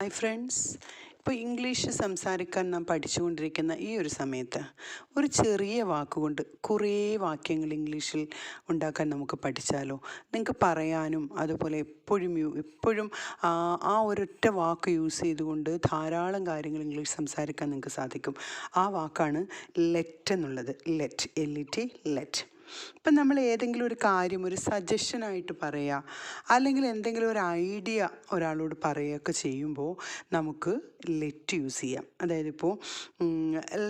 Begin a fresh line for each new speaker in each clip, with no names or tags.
Hi friends ഇപ്പോൾ English സംസാരിക്കാൻ നാം പഠിച്ചുകൊണ്ടിരിക്കുന്ന ഈ ഒരു സമയത്ത് ഒരു ചെറിയ വാക്കുകൊണ്ട് കുറേ വാക്യങ്ങൾ ഇംഗ്ലീഷിൽ ഉണ്ടാക്കാൻ നമുക്ക് പഠിച്ചാലോ? നിങ്ങൾക്ക് പറയാനും അതുപോലെ എപ്പോഴും എപ്പോഴും ആ ഒരൊറ്റ വാക്ക് യൂസ് ചെയ്തുകൊണ്ട് ധാരാളം കാര്യങ്ങൾ ഇംഗ്ലീഷ് സംസാരിക്കാൻ നിങ്ങൾക്ക് സാധിക്കും. ആ വാക്കാണ് ലെറ്റ് എന്നുള്ളത്. Let L E T let ഇപ്പം നമ്മൾ ഏതെങ്കിലും ഒരു കാര്യം ഒരു സജഷനായിട്ട് പറയുക അല്ലെങ്കിൽ എന്തെങ്കിലും ഒരു ഐഡിയ ഒരാളോട് പറയുകയൊക്കെ ചെയ്യുമ്പോൾ നമുക്ക് ലെറ്റ് യൂസ് ചെയ്യാം. അതായത് ഇപ്പോൾ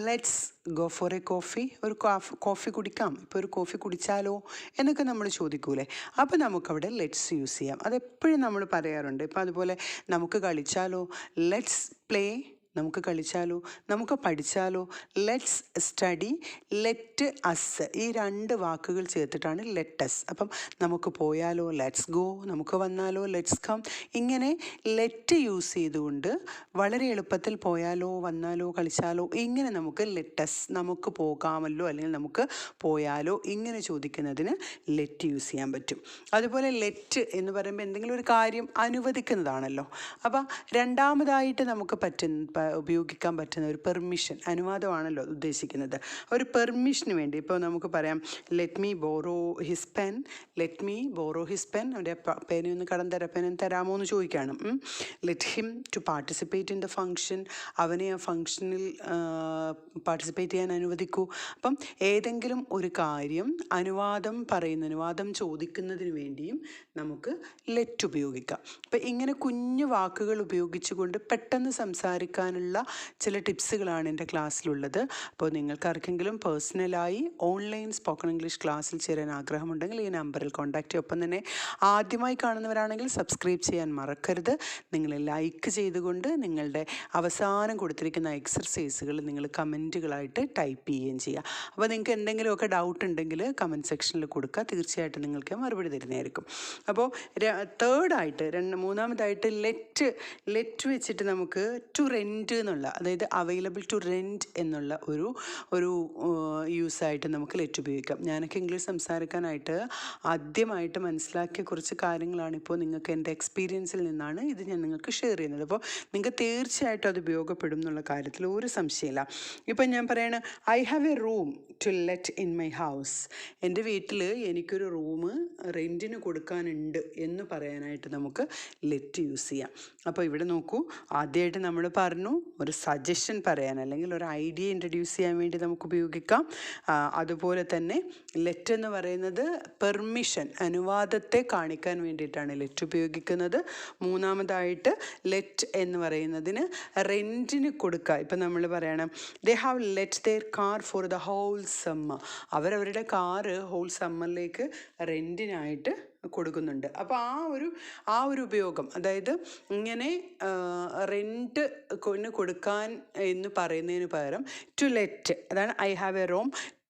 let's go for a coffee ഒരു കോഫി കുടിക്കാം. ഇപ്പോൾ ഒരു കോഫി കുടിച്ചാലോ എന്നൊക്കെ നമ്മൾ ചോദിക്കൂലേ? അപ്പോൾ നമുക്കവിടെ ലെറ്റ്സ് യൂസ് ചെയ്യാം. അതെപ്പോഴും നമ്മൾ പറയാറുണ്ട്. ഇപ്പോൾ അതുപോലെ നമുക്ക് കളിച്ചാലോ ലെറ്റ്സ് പ്ലേ നമുക്ക് കളിച്ചാലോ നമുക്ക് പഠിച്ചാലോ ലെറ്റ്സ് സ്റ്റഡി ലെറ്റ് അസ് ഈ രണ്ട് വാക്കുകൾ ചേർത്തിട്ടാണ് ലെറ്റസ് അപ്പം നമുക്ക് പോയാലോ ലെറ്റ്സ് ഗോ നമുക്ക് വന്നാലോ ലെറ്റ്സ് കം ഇങ്ങനെ ലെറ്റ് യൂസ് ചെയ്തുകൊണ്ട് വളരെ എളുപ്പത്തിൽ പോയാലോ വന്നാലോ കളിച്ചാലോ ഇങ്ങനെ നമുക്ക് ലെറ്റസ് നമുക്ക് പോകാമല്ലോ അല്ലെങ്കിൽ നമുക്ക് പോയാലോ ഇങ്ങനെ ചോദിക്കുന്നതിന് ലെറ്റ് യൂസ് ചെയ്യാൻ പറ്റും. അതുപോലെ ലെറ്റ് എന്ന് പറയുമ്പോൾ എന്തെങ്കിലും ഒരു കാര്യം അനുവദിക്കുന്നതാണല്ലോ. അപ്പം രണ്ടാമതായിട്ട് നമുക്ക് പറ്റുന്ന ഉപയോഗിക്കാൻ പറ്റുന്ന ഒരു പെർമിഷൻ അനുവാദമാണല്ലോ ഉദ്ദേശിക്കുന്നത്. ഒരു പെർമിഷന് വേണ്ടി ഇപ്പോൾ നമുക്ക് പറയാം let me borrow his pen let me borrow his pen അവന്റെ ഒന്ന് കടം തരാം പേന തരാമോ എന്ന് ചോദിക്കുകയാണ്. Let him to participate in the function അവനെ ആ ഫങ്ഷനിൽ പാർട്ടിസിപ്പേറ്റ് ചെയ്യാൻ അനുവദിക്കൂ. അപ്പം ഏതെങ്കിലും ഒരു കാര്യം അനുവാദം പറയുന്ന അനുവാദം ചോദിക്കുന്നതിന് വേണ്ടിയും നമുക്ക് ലെറ്റ് ഉപയോഗിക്കാം. അപ്പം ഇങ്ങനെ കുഞ്ഞു വാക്കുകൾ ഉപയോഗിച്ചുകൊണ്ട് പെട്ടെന്ന് സംസാരിക്കാനുള്ള ചില ടിപ്സുകളാണ് എന്റെ ക്ലാസ്സിലുള്ളത്. അപ്പോൾ നിങ്ങൾക്ക് ആർക്കെങ്കിലും പേഴ്സണലായി ഓൺലൈൻ സ്പോക്കൺ ഇംഗ്ലീഷ് ക്ലാസ്സിൽ ചേരാൻ ആഗ്രഹമുണ്ടെങ്കിൽ ഈ നമ്പറിൽ കോൺടാക്റ്റ് ചെയ്യും ഒപ്പം തന്നെ ആദ്യമായി കാണുന്നവരാണെങ്കിൽ സബ്സ്ക്രൈബ് ചെയ്യാൻ മറക്കരുത്. നിങ്ങൾ ലൈക്ക് ചെയ്തുകൊണ്ട് നിങ്ങളുടെ അവസാനം കൊടുത്തിരിക്കുന്ന എക്സർസൈസുകൾ നിങ്ങൾ കമന്റുകളായിട്ട് ടൈപ്പ് ചെയ്യുകയും ചെയ്യുക. അപ്പോൾ നിങ്ങൾക്ക് എന്തെങ്കിലുമൊക്കെ ഡൗട്ട് ഉണ്ടെങ്കിൽ കമന്റ് സെക്ഷനിൽ കൊടുക്കുക. തീർച്ചയായിട്ടും നിങ്ങൾക്ക് മറുപടി തരുന്നതായിരിക്കും. അപ്പോൾ തേർഡായിട്ട് രണ്ട് മൂന്നാമതായിട്ട് ലെറ്റ് ലെറ്റ് വെച്ചിട്ട് നമുക്ക് ടു റെന്റ് എന്നുള്ള അതായത് അവൈലബിൾ ടു റെന്റ് എന്നുള്ള ഒരു ഒരു യൂസായിട്ട് നമുക്ക് ലെറ്റ് ഉപയോഗിക്കാം. ഞാനൊക്കെ ഇംഗ്ലീഷ് സംസാരിക്കാനായിട്ട് ആദ്യമായിട്ട് മനസ്സിലാക്കിയ കുറച്ച് കാര്യങ്ങളാണ് ഇപ്പോൾ നിങ്ങൾക്ക് എന്റെ എക്സ്പീരിയൻസിൽ നിന്നാണ് ഇത് ഞാൻ നിങ്ങൾക്ക് ഷെയർ ചെയ്യുന്നത്. അപ്പോൾ നിങ്ങൾക്ക് തീർച്ചയായിട്ടും അത് ഉപയോഗപ്പെടും എന്നുള്ള കാര്യത്തിൽ ഒരു സംശയമില്ല. ഇപ്പം ഞാൻ പറയണ I have a room to let in my house എന്റെ വീട്ടിൽ എനിക്കൊരു റൂം റെന്റിന് കൊടുക്കാനുണ്ട് എന്ന് പറയാനായിട്ട് നമുക്ക് ലെറ്റ് യൂസ് ചെയ്യാം. അപ്പോൾ ഇവിടെ നോക്കൂ ആദ്യമായിട്ട് നമ്മൾ പറഞ്ഞു ഒരു സജഷൻ പറയാൻ അല്ലെങ്കിൽ ഒരു ഐഡിയ ഇൻട്രൊഡ്യൂസ് ചെയ്യാൻ വേണ്ടി നമുക്ക് ഉപയോഗിക്കാം. അതുപോലെ തന്നെ ലെറ്റ് എന്ന് പറയുന്നത് പെർമിഷൻ അനുവാദത്തെ കാണിക്കാൻ വേണ്ടിയിട്ടാണ് ലെറ്റ് ഉപയോഗിക്കുന്നത്. മൂന്നാമതായിട്ട് ലെറ്റ് എന്ന് പറയുന്നതിന് റെന്റിന് കൊടുക്കുക. ഇപ്പം നമ്മൾ പറയണം they have let their car for the whole summer അവരവരുടെ കാറ് ഹോൾ സമ്മറിലേക്ക് റെന്റിനായിട്ട് കൊടുക്കുന്നുണ്ട്. അപ്പോൾ ആ ഒരു ആ ഒരു ഉപയോഗം അതായത് ഇങ്ങനെ റെന്റ് കൊണ്ട് കൊടുക്കാൻ എന്ന് പറയുന്നതിന് പകരം ടു ലെറ്റ് അതാണ് I have a room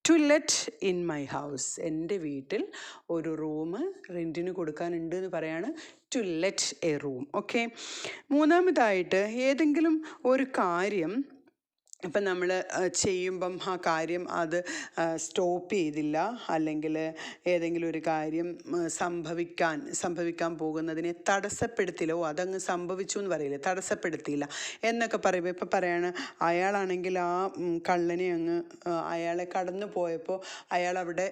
to let in my house എന്റെ വീട്ടിൽ ഒരു റൂം റെന്റിന് കൊടുക്കാനുണ്ട് എന്ന് പറയാണ് to let a room okay മൂന്നാമതായിട്ട് ഏതെങ്കിലും ഒരു കാര്യം ഇപ്പം നമ്മൾ ചെയ്യുമ്പം ആ കാര്യം അത് സ്റ്റോപ്പ് ചെയ്തില്ല. അല്ലെങ്കിൽ ഏതെങ്കിലും ഒരു കാര്യം സംഭവിക്കാൻ സംഭവിക്കാൻ പോകുന്നതിനെ തടസ്സപ്പെടുത്തില്ല അതങ്ങ് സംഭവിച്ചു എന്ന് പറയില്ല? തടസ്സപ്പെടുത്തിയില്ല. എന്നൊക്കെ പറയുമ്പോൾ ഇപ്പം പറയാണ് അയാളാണെങ്കിൽ ആ കള്ളനെ അങ്ങ് അയാളെ കടന്നു പോയപ്പോൾ അയാൾ അവിടെ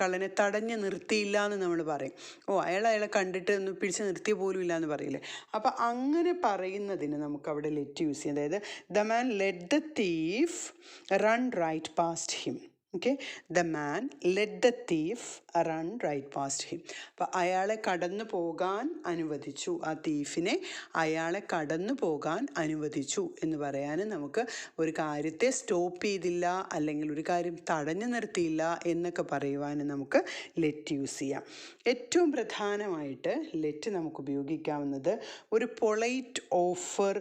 കള്ളനെ തടഞ്ഞു നിർത്തിയില്ല എന്ന് നമ്മൾ പറയും. ഓ അയാൾ അയാളെ കണ്ടിട്ട് ഒന്ന് പിടിച്ച് നിർത്തിയ പോലും ഇല്ല എന്ന് പറയില്ലേ? അപ്പം അങ്ങനെ പറയുന്നതിന് നമുക്ക് അവിടെ ലെറ്റ് യൂസ് ചെയ്യാം. അതായത് the man let the thief run right past him okay the man let the thief run right past him അപ്പം അയാളെ കടന്നു പോകാൻ അനുവദിച്ചു. ആ തീഫിനെ അയാളെ കടന്നു പോകാൻ അനുവദിച്ചു എന്ന് പറയാൻ നമുക്ക് ഒരു കാര്യത്തെ സ്റ്റോപ്പ് ചെയ്തില്ല അല്ലെങ്കിൽ ഒരു കാര്യം തടഞ്ഞു നിർത്തിയില്ല എന്നൊക്കെ പറയുവാൻ നമുക്ക് ലെറ്റ് യൂസ് ചെയ്യാം. ഏറ്റവും പ്രധാനമായിട്ട് ലെറ്റ് നമുക്ക് ഉപയോഗിക്കാവുന്നത് ഒരു പൊളൈറ്റ് ഓഫർ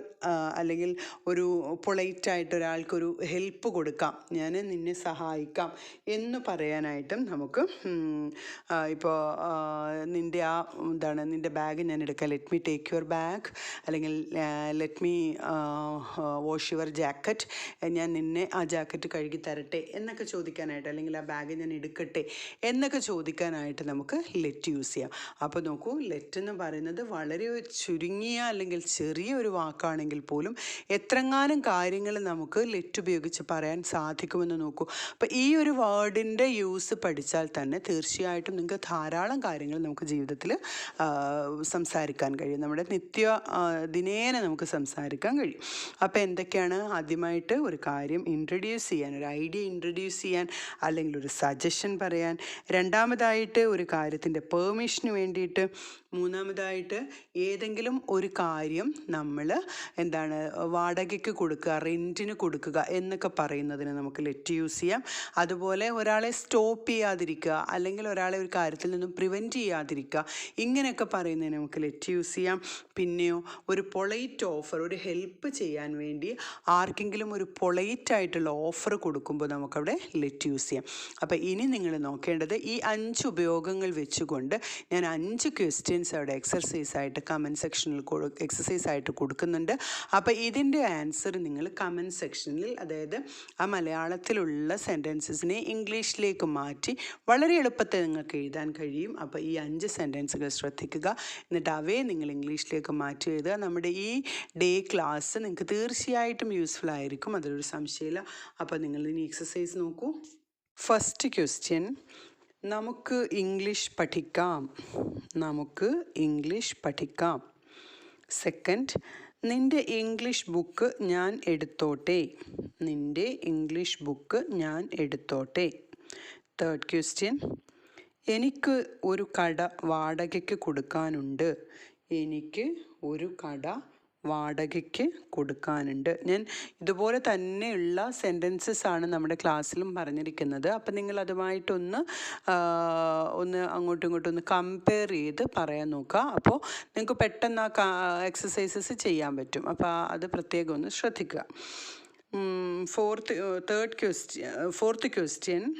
അല്ലെങ്കിൽ ഒരു പൊളൈറ്റായിട്ട് ഒരാൾക്കൊരു ഹെൽപ്പ് കൊടുക്കാം. ഞാൻ നിന്നെ സഹായിക്കാം. പഠിക്കാം. എന്ന് പറയാനായിട്ടും നമുക്ക് ഇപ്പോൾ നിന്റെ ആ എന്താണ് നിന്റെ ബാഗ് ഞാൻ എടുക്കാം. Let me take your bag അല്ലെങ്കിൽ let me wash your jacket ഞാൻ നിന്നെ ആ ജാക്കറ്റ് കഴുകി തരട്ടെ എന്നൊക്കെ ചോദിക്കാനായിട്ട് അല്ലെങ്കിൽ ആ ബാഗ് ഞാൻ എടുക്കട്ടെ എന്നൊക്കെ ചോദിക്കാനായിട്ട് നമുക്ക് ലെറ്റ് യൂസ് ചെയ്യാം. അപ്പോൾ നോക്കൂ ലെറ്റ് എന്ന് പറയുന്നത് വളരെ ചുരുങ്ങിയ അല്ലെങ്കിൽ ചെറിയ ഒരു വാക്കാണെങ്കിൽ പോലും എത്രങ്ങാനും കാര്യങ്ങൾ നമുക്ക് ലെറ്റ് ഉപയോഗിച്ച് പറയാൻ സാധിക്കുമെന്ന് നോക്കൂ. അപ്പോൾ ഈ ഒരു വേർഡിന്റെ യൂസ് പഠിച്ചാൽ തന്നെ തീർച്ചയായിട്ടും നിങ്ങൾക്ക് ധാരാളം കാര്യങ്ങൾ നമുക്ക് ജീവിതത്തിൽ സംസാരിക്കാൻ കഴിയും. നമ്മുടെ നിത്യ ദിനേന നമുക്ക് സംസാരിക്കാൻ കഴിയും. അപ്പോൾ എന്തൊക്കെയാണ് ആദ്യമായിട്ട് ഒരു കാര്യം ഇൻട്രൊഡ്യൂസ് ചെയ്യാൻ ഒരു ഐഡിയ ഇൻട്രൊഡ്യൂസ് ചെയ്യാൻ അല്ലെങ്കിൽ ഒരു സജഷൻ പറയാൻ. രണ്ടാമതായിട്ട് ഒരു കാര്യത്തിന്റെ പെർമിഷന് വേണ്ടിയിട്ട്. മൂന്നാമതായിട്ട് ഏതെങ്കിലും ഒരു കാര്യം നമ്മൾ എന്താണ് വാടകയ്ക്ക് കൊടുക്കുക റെന്റിന് കൊടുക്കുക എന്നൊക്കെ പറയുന്നതിന് നമുക്ക് ലെറ്റ് യൂസ് ചെയ്യാം. അതുപോലെ ഒരാളെ സ്റ്റോപ്പ് ചെയ്യാതിരിക്കുക അല്ലെങ്കിൽ ഒരാളെ ഒരു കാര്യത്തിൽ നിന്നും പ്രിവെന്റ് ചെയ്യാതിരിക്കുക ഇങ്ങനെയൊക്കെ പറയുന്നതിന് നമുക്ക് ലെറ്റ് യൂസ് ചെയ്യാം. പിന്നെയോ ഒരു പൊളൈറ്റ് ഓഫർ ഒരു ഹെൽപ്പ് ചെയ്യാൻ വേണ്ടി ആർക്കെങ്കിലും ഒരു പൊളൈറ്റ് ആയിട്ടുള്ള ഓഫർ കൊടുക്കുമ്പോൾ നമുക്കവിടെ ലെറ്റ് യൂസ് ചെയ്യാം. അപ്പോൾ ഇനി നിങ്ങൾ നോക്കേണ്ടത് ഈ അഞ്ച് ഉപയോഗങ്ങൾ വെച്ചുകൊണ്ട് ഞാൻ അഞ്ച് ക്വസ്റ്റ്യൻസ് അവിടെ എക്സർസൈസ് ആയിട്ട് കമന്റ് സെക്ഷനിൽ എക്സസൈസ് ആയിട്ട് കൊടുക്കുന്നുണ്ട്. അപ്പോൾ ഇതിന്റെ ആൻസർ നിങ്ങൾ കമന്റ് സെക്ഷനിൽ അതായത് ആ മലയാളത്തിലുള്ള സെന്റൻസസിനെ ഇംഗ്ലീഷിലേക്ക് മാറ്റി വളരെ എളുപ്പത്തിൽ നിങ്ങൾക്ക് എഴുതാൻ കഴിയും. അപ്പോൾ ഈ അഞ്ച് സെന്റൻസുകൾ ശ്രദ്ധിക്കുക. എന്നിട്ട് അവയെ നിങ്ങൾ ഇംഗ്ലീഷിലേക്ക് മാറ്റി എഴുതുക. നമ്മുടെ ഈ ഡേ ക്ലാസ് നിങ്ങൾക്ക് തീർച്ചയായിട്ടും യൂസ്ഫുൾ ആയിരിക്കും. അതിലൊരു സംശയമില്ല. അപ്പോൾ നിങ്ങൾ ഇനി എക്സസൈസ് നോക്കൂ. ഫസ്റ്റ് ക്വസ്റ്റ്യൻ നമുക്ക് ഇംഗ്ലീഷ് പഠിക്കാം. നമുക്ക് ഇംഗ്ലീഷ് പഠിക്കാം. സെക്കൻഡ് നിന്റെ ഇംഗ്ലീഷ് ബുക്ക് ഞാൻ എടുത്തോട്ടെ? നിന്റെ ഇംഗ്ലീഷ് ബുക്ക് ഞാൻ എടുത്തോട്ടെ? തേർഡ് ക്വസ്റ്റ്യൻ എനിക്ക് ഒരു കട വാടകയ്ക്ക് കൊടുക്കാനുണ്ട്. എനിക്ക് ഒരു കട വാടകയ്ക്ക് കൊടുക്കാനുണ്ട്. ഞാൻ ഇതുപോലെ തന്നെയുള്ള സെന്റൻസസ് ആണ് നമ്മുടെ ക്ലാസ്സിലും പറഞ്ഞിരിക്കുന്നത്. അപ്പം നിങ്ങൾ അതുമായിട്ടൊന്ന് ഒന്ന് അങ്ങോട്ടും ഇങ്ങോട്ടും ഒന്ന് കമ്പയർ ചെയ്ത് പറയാൻ നോക്കുക. അപ്പോൾ നിങ്ങൾക്ക് പെട്ടെന്ന് ആ എക്സസൈസസ് ചെയ്യാൻ പറ്റും. അപ്പോൾ അത് പ്രത്യേകം ഒന്ന് ശ്രദ്ധിക്കുക. Fourth third question fourth question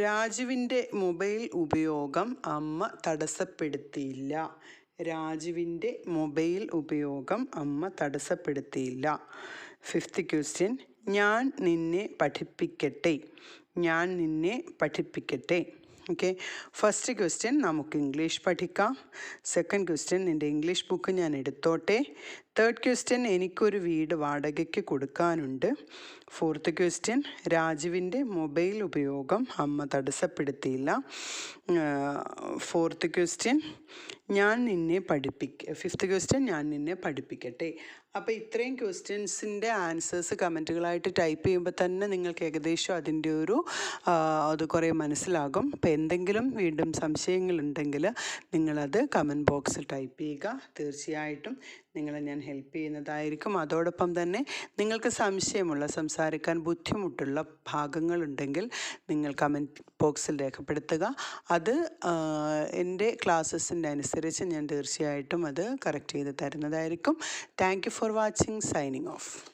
രാജുവിന്റെ മൊബൈൽ ഉപയോഗം അമ്മ തടസ്സപ്പെടുത്തിയില്ല. രാജുവിന്റെ മൊബൈൽ ഉപയോഗം അമ്മ തടസ്സപ്പെടുത്തിയില്ല. ഫിഫ്ത്ത് ക്വസ്റ്റ്യൻ ഞാൻ നിന്നെ പഠിപ്പിക്കട്ടെ. ഞാൻ നിന്നെ പഠിപ്പിക്കട്ടെ. ഓക്കെ ഫസ്റ്റ് ക്വസ്റ്റ്യൻ നമുക്ക് ഇംഗ്ലീഷ് പഠിക്കാം. സെക്കൻഡ് ക്വസ്റ്റ്യൻ നിന്റെ ഇംഗ്ലീഷ് ബുക്ക് ഞാൻ എടുത്തോട്ടെ. തേർഡ് ക്വസ്റ്റ്യൻ എനിക്കൊരു വീട് വാടകയ്ക്ക് കൊടുക്കാനുണ്ട്. ഫോർത്ത് ക്വസ്റ്റ്യൻ രാജുവിന്റെ മൊബൈൽ ഉപയോഗം അമ്മ തടസ്സപ്പെടുത്തിയില്ല. ഫോർത്ത് ക്വസ്റ്റ്യൻ ഞാൻ നിന്നെ പഠിപ്പിക്ക ഫിഫ്ത്ത് ക്വസ്റ്റ്യൻ ഞാൻ നിന്നെ പഠിപ്പിക്കട്ടെ. അപ്പോൾ ഇത്രയും ക്വസ്റ്റ്യൻസിന്റെ ആൻസേഴ്സ് കമന്റുകളായിട്ട് ടൈപ്പ് ചെയ്യുമ്പോൾ തന്നെ നിങ്ങൾക്ക് ഏകദേശം അതിന്റെ ഒരു അത് കുറേ മനസ്സിലാകും. അപ്പോൾ എന്തെങ്കിലും വീണ്ടും സംശയങ്ങളുണ്ടെങ്കിൽ നിങ്ങളത് കമന്റ് ബോക്സിൽ ടൈപ്പ് ചെയ്യുക. തീർച്ചയായിട്ടും നിങ്ങളെ ഞാൻ ഹെൽപ്പ് ചെയ്യുന്നതായിരിക്കും. അതോടൊപ്പം തന്നെ നിങ്ങൾക്ക് സംശയമുള്ള സംസാരിക്കാൻ ബുദ്ധിമുട്ടുള്ള ഭാഗങ്ങളുണ്ടെങ്കിൽ നിങ്ങൾ കമന്റ് ബോക്സിൽ രേഖപ്പെടുത്തുക. അത് എന്റെ ക്ലാസ്സസിന്റെ അനുസരിച്ച് ഞാൻ തീർച്ചയായിട്ടും അത് കറക്റ്റ് ചെയ്ത് തരുന്നതായിരിക്കും. Thank for watching signing off